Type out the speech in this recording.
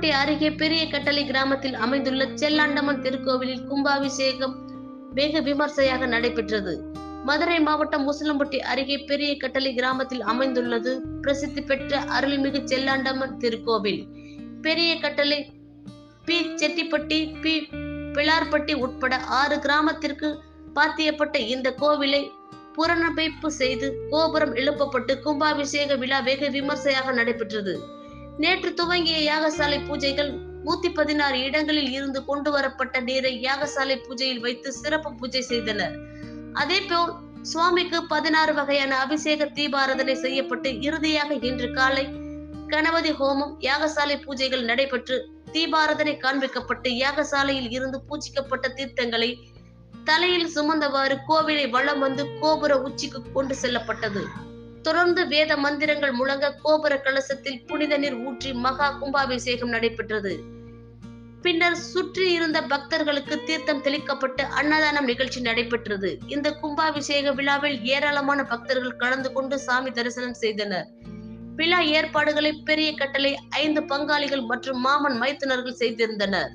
முசலம்பட்டி அருகே பெரிய கட்டளை கிராமத்தில் அமைந்துள்ள செல்லாண்டம்மன் திருக்கோவிலில் கும்பாபிஷேகம் வெகு விமர்சையாக நடைபெற்றது. மதுரை மாவட்டம் முசலம்பட்டி அருகே பெரிய கட்டளை கிராமத்தில் அமைந்துள்ளது பிரசித்தி பெற்ற அருள்மிகு செல்லாண்டம்மன் திருக்கோவில். பெரிய கட்டளை பி. செட்டிப்பட்டி பி. பிளார்பட்டி உட்பட ஆறு கிராமத்திற்கு பாத்தியப்பட்ட இந்த கோவிலை புறநமைப்பு செய்து கோபுரம் எழுப்பப்பட்டு கும்பாபிஷேக விழா வெகு விமர்சையாக நடைபெற்றது. நேற்று துவங்கிய யாகசாலை பூஜைகள் நூத்தி பதினாறு இடங்களில் இருந்து கொண்டு வரப்பட்ட நீரை யாகசாலை பூஜையில் வைத்து சிறப்பு பூஜை செய்தனர். அதேபோல் சுவாமிக்கு பதினாறு வகையான அபிஷேக தீபாராதனை செய்யப்பட்டு இறுதியாக இன்று காலை கணபதி ஹோமம் யாகசாலை பூஜைகள் நடைபெற்று தீபாராதனை காண்பிக்கப்பட்டு யாகசாலையில் இருந்து பூஜிக்கப்பட்ட தீர்த்தங்களை தலையில் சுமந்தவாறு கோவிலை வளம் வந்து கோபுர உச்சிக்கு கொண்டு செல்லப்பட்டது. தொடர்ந்து வேத மந்திரங்கள் முழங்க கோபுர கலசத்தில் புனித நீர் ஊற்றி மகா கும்பாபிஷேகம் நடைபெற்றது. பின்னர் சுற்றி இருந்த பக்தர்களுக்கு தீர்த்தம் தெளிக்கப்பட்டு அன்னதானம் நிகழ்ச்சி நடைபெற்றது. இந்த கும்பாபிஷேக விழாவில் ஏராளமான பக்தர்கள் கலந்து கொண்டு சாமி தரிசனம் செய்தனர். விழா ஏற்பாடுகளை பெரிய கட்டளை ஐந்து பங்காளிகள் மற்றும் மாமன் மைத்துனர்கள் செய்திருந்தனர்.